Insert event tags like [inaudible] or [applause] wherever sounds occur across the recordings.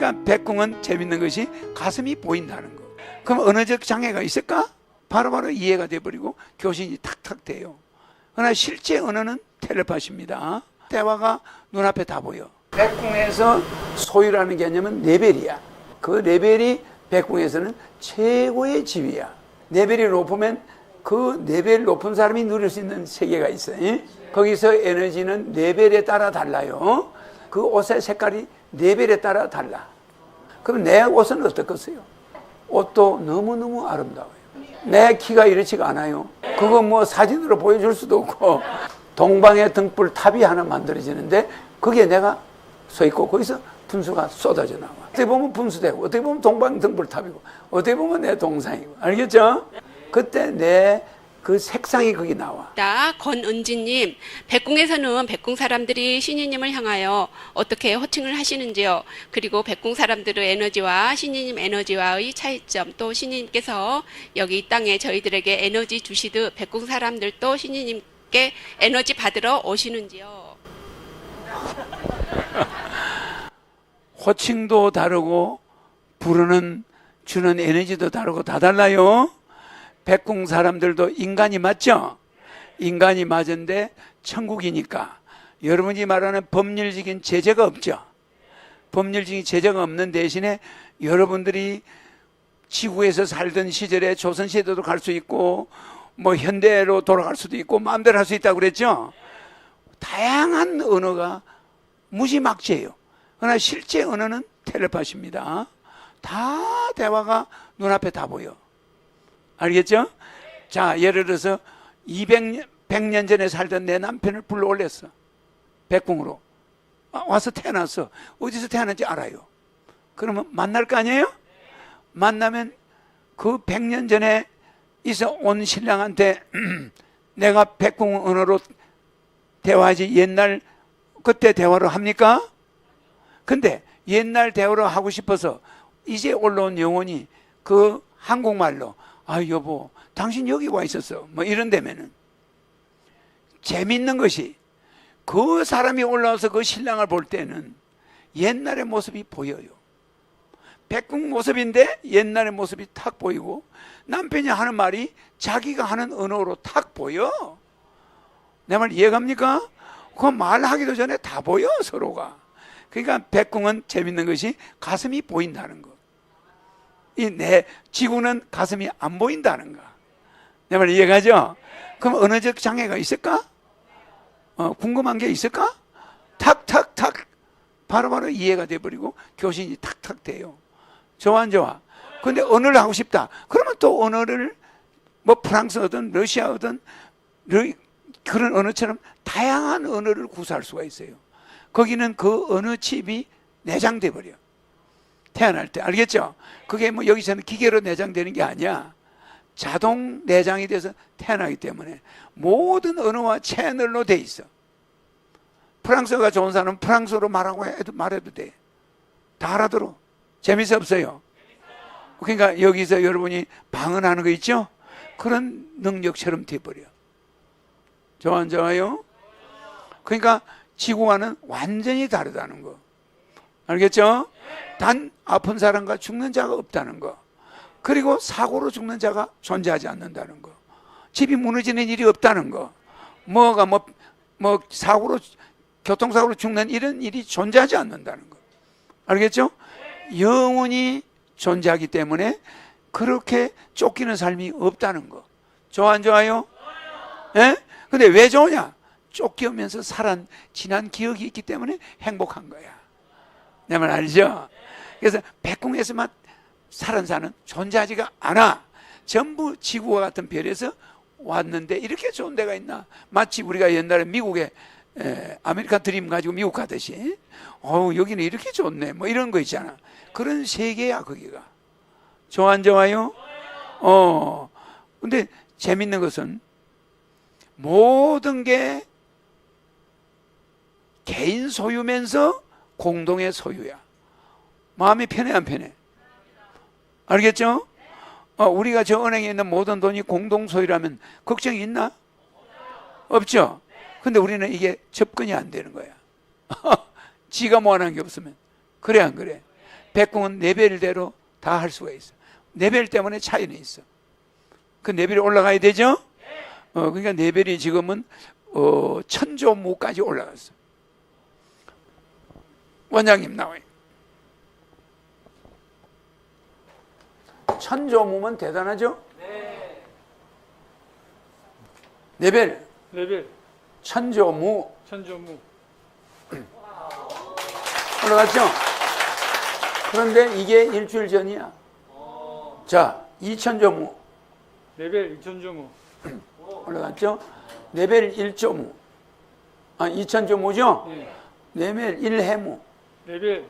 그러니까 백궁은 재밌는 것이 가슴이 보인다는 거. 그럼 언어적 장애가 있을까? 바로 바로 이해가 돼버리고 교신이 탁탁 돼요. 그러나 실제 언어는 텔레파시입니다. 대화가 눈앞에 다 보여. 백궁에서 소유라는 개념은 레벨이야. 그 레벨이 백궁에서는 최고의 지위야. 레벨이 높으면 그 레벨 높은 사람이 누릴 수 있는 세계가 있어요. 예? 거기서 에너지는 레벨에 따라 달라요. 그 옷의 색깔이 레벨에 따라 달라. 그럼 내 옷은 어떻겠어요? 옷도 너무너무 아름다워요. 내 키가 이렇지가 않아요. 그거 뭐 사진으로 보여줄 수도 없고, 동방의 등불 탑이 하나 만들어지는데, 거기에 내가 서 있고, 거기서 분수가 쏟아져 나와. 어떻게 보면 분수되고, 어떻게 보면 동방 등불 탑이고, 어떻게 보면 내 동상이고. 알겠죠? 그때 내 그 색상이 거기 나와. 나 권은지님, 백궁에서는 백궁 사람들이 신이님을 향하여 어떻게 호칭을 하시는지요? 그리고 백궁 사람들의 에너지와 신이님 에너지와의 차이점, 또 신이님께서 여기 이 땅에 저희들에게 에너지 주시듯 백궁 사람들도 신이님께 에너지 받으러 오시는지요? [laughs] 호칭도 다르고 부르는 주는 에너지도 다르고 다 달라요. 백궁 사람들도 인간이 맞죠? 인간이 맞은데 천국이니까 여러분이 말하는 법률적인 제재가 없죠. 법률적인 제재가 없는 대신에 여러분들이 지구에서 살던 시절에 조선 시대도 갈 수 있고 뭐 현대로 돌아갈 수도 있고 마음대로 할 수 있다고 그랬죠. 다양한 언어가 무지막지해요. 그러나 실제 언어는 텔레파시입니다. 다 대화가 눈앞에 다 보여. 알겠죠? 자, 예를 들어서 200년, 100년 전에 살던 내 남편을 불러 올렸어. 백궁으로. 아, 와서 태어났어. 어디서 태어난지 알아요. 그러면 만날 거 아니에요? 만나면 그 100년 전에 있어 온 신랑한테 [clears throat] 내가 백궁 언어로 대화하지 옛날 그때 대화로 합니까? 근데 옛날 대화로 하고 싶어서 이제 올라온 영혼이 그 한국말로 아 여보 당신 여기 와 있었어 뭐 이런다면은 재밌는 것이 그 사람이 올라와서 그 신랑을 볼 때는 옛날의 모습이 보여요. 백궁 모습인데 옛날의 모습이 탁 보이고 남편이 하는 말이 자기가 하는 언어로 탁 보여. 내 말 이해갑니까? 그 말하기도 전에 다 보여 서로가. 그러니까 백궁은 재밌는 것이 가슴이 보인다는 거. 이 내 지구는 가슴이 안 보인다는 거. 내 말 이해가죠? 그럼 언어적 장애가 있을까? 어, 궁금한 게 있을까? 탁탁탁 바로바로 이해가 돼버리고 교신이 탁탁 돼요. 좋아 안 좋아? 근데 언어를 하고 싶다. 그러면 또 언어를 뭐 프랑스어든 러시아어든 러- 그런 언어처럼 다양한 언어를 구사할 수가 있어요. 거기는 그 언어 칩이 내장돼 버려. 태어날 때 알겠죠? 그게 뭐 여기서는 기계로 내장되는 게 아니야. 자동 내장이 돼서 태어나기 때문에 모든 언어와 채널로 돼 있어. 프랑스어가 좋은 사람은 프랑스어로 말하고 해도 말해도 돼. 다 알아들어. 재밌어 없어요? 그러니까 여기서 여러분이 방언하는 거 있죠? 그런 능력처럼 돼버려. 좋아 안 좋아요? 그러니까 지구와는 완전히 다르다는 거. 알겠죠? 단 아픈 사람과 죽는 자가 없다는 거. 그리고 사고로 죽는 자가 존재하지 않는다는 거. 집이 무너지는 일이 없다는 거. 뭐가 뭐, 뭐 사고로 교통사고로 죽는 이런 일이 존재하지 않는다는 거. 알겠죠? 영원히 존재하기 때문에 그렇게 쫓기는 삶이 없다는 거. 좋아 안 좋아요? 예? 근데 왜 좋으냐? 쫓기면서 살한 지난 기억이 있기 때문에 행복한 거야. 내말 알죠? 그래서 백궁에서만 살은 사는 존재하지가 않아. 전부 지구와 같은 별에서 왔는데 이렇게 좋은 데가 있나? 마치 우리가 옛날에 미국에 에, 아메리칸 드림 가지고 미국 가듯이 어우 여기는 이렇게 좋네 뭐 이런 거 있잖아 그런 세계야 거기가 좋아 안 좋아요? 어 근데 재밌는 것은 모든 게 개인 소유면서 공동의 소유야 마음이 편해 안 편해? 알겠죠? 어, 우리가 저 은행에 있는 모든 돈이 공동 소유라면 걱정이 있나? 없죠? 근데 우리는 이게 접근이 안 되는 거야. [laughs] 지가 모아놓은 게 없으면. 그래, 안 그래? 백궁은 레벨대로 다 할 수가 있어. 레벨 때문에 차이는 있어. 그 레벨이 올라가야 되죠? 어, 그러니까 레벨이 지금은 어, 천조무까지 올라갔어. 원장님 나와요. 천조무면 대단하죠? 레벨 레벨 천조무 천조무 [clears throat] 올라갔죠? 그런데 이게 일주일 전이야. 자, 2천조무 레벨 2천조무 [clears throat] 올라갔죠? 레벨 1조무. 아, 2천조무죠? 예. 레벨 1해무, 레벨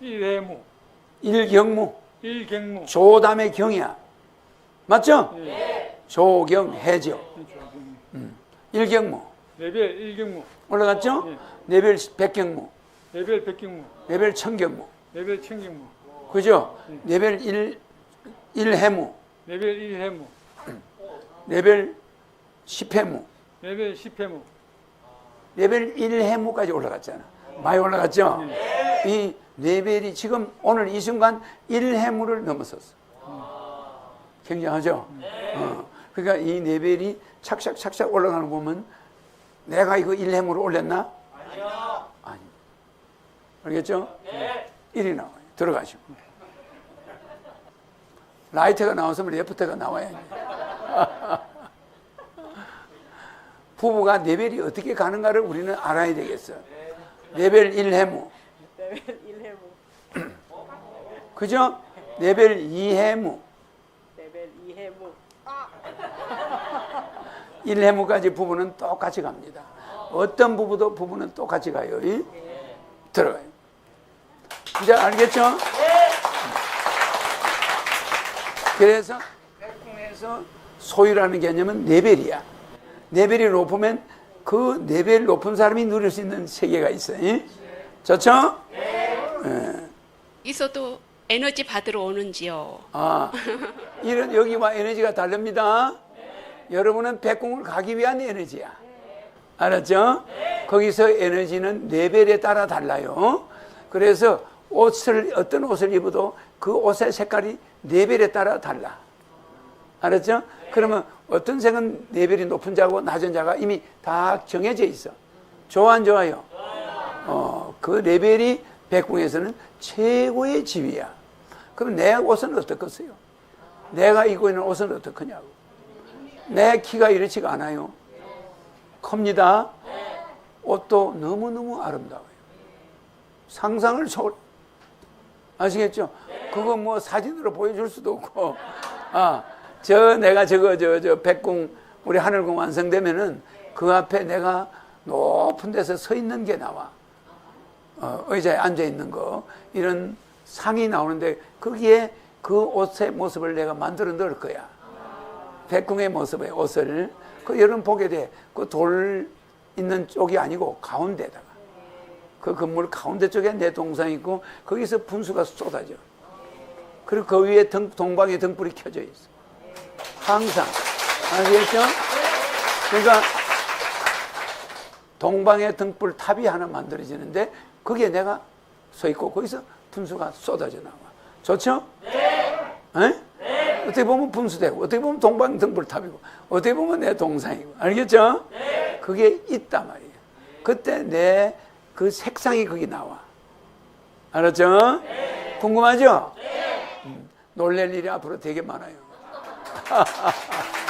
1해무 1경무, 1갱무 조담의 경이야. 맞죠? 예. 조경해죠. 음. 1경무. 레벨 1경무 올라갔죠? 예. 레벨 100경무, 레벨 100경무 레벨 1000경무. 레벨 1000경무 그죠? 레벨 1, 1해무, 레벨 1해무 레벨 10해무, 레벨 10해무 레벨 1해무까지 올라갔잖아. 많이 올라갔죠? 이 레벨이 지금 오늘 이 순간 1해무를 넘어섰어. 굉장하죠? 어. 그러니까 이 레벨이 착착착착 올라가는 거 보면 내가 이거 1해무로 올렸나? 아니요. 아니. 알겠죠? 네. 1이 나와요. 들어가시고. 라이트가 나왔으면 레프트가 나와야지. [laughs] 부부가 레벨이 어떻게 가는가를 우리는 알아야 되겠어. 레벨 1 해무. 레벨 1해무, 그죠? 레벨 2해무. 레벨 2해무, 1해무까지 부부는 똑같이 갑니다. 어떤 부부도 부부는 똑같이 가요. 이? 들어가요. 이제 알겠죠? 그래서 백궁에서 소유라는 개념은 레벨이야. 레벨이 높으면 그 레벨 높은 사람이 누릴 수 있는 세계가 있어요. 이? 좋죠? 있어도 에너지 받으러 오는지요. 아, 이런 여기와 에너지가 다릅니다. 여러분은 백궁을 가기 위한 에너지야. 알았죠? 거기서 에너지는 레벨에 따라 달라요. 그래서 옷을 어떤 옷을 입어도 그 옷의 색깔이 레벨에 따라 달라. 알았죠? 그러면 어떤 색은 레벨이 높은 자고 낮은 자가 이미 다 정해져 있어. 좋아 안 좋아요? 어, 그 레벨이 백궁에서는 최고의 지위야. 그럼 내 옷은 어떻겠어요? 내가 입고 있는 옷은 어떻겠냐고. 내 키가 이렇지가 않아요. 큽니다. 옷도 너무너무 아름다워요. 상상을 초월. 아시겠죠? 그거 뭐 사진으로 보여줄 수도 없고. 아, 저 내가 저거 저 저 백궁 우리 하늘궁 완성되면은 그 앞에 내가 높은 데서 서 있는 게 나와. 어, 의자에 앉아 있는 거 이런 상이 나오는데 거기에 그 옷의 모습을 내가 만들어 넣을 거야. 백궁의 모습의 옷을 그 여러분 보게 돼. 그 돌 있는 쪽이 아니고 가운데다가 그 건물 가운데 쪽에 내 동상 있고 거기서 분수가 쏟아져. 그리고 그 위에 등, 동방의 등불이 켜져 있어. 항상 아시겠죠? 그러니까 동방의 등불 탑이 하나 만들어지는데 거기에 내가 서 있고 거기서 분수가 쏟아져 나와. 좋죠? 네. 어떻게 보면 분수대고 어떻게 보면 동방 등불 탑이고 어떻게 보면 내 동상이고 알겠죠? 그게 있단 말이에요. 그때 내 그 색상이 거기 나와. 알았죠? 궁금하죠? 음, 놀랄 일이 앞으로 되게 많아요. [laughs]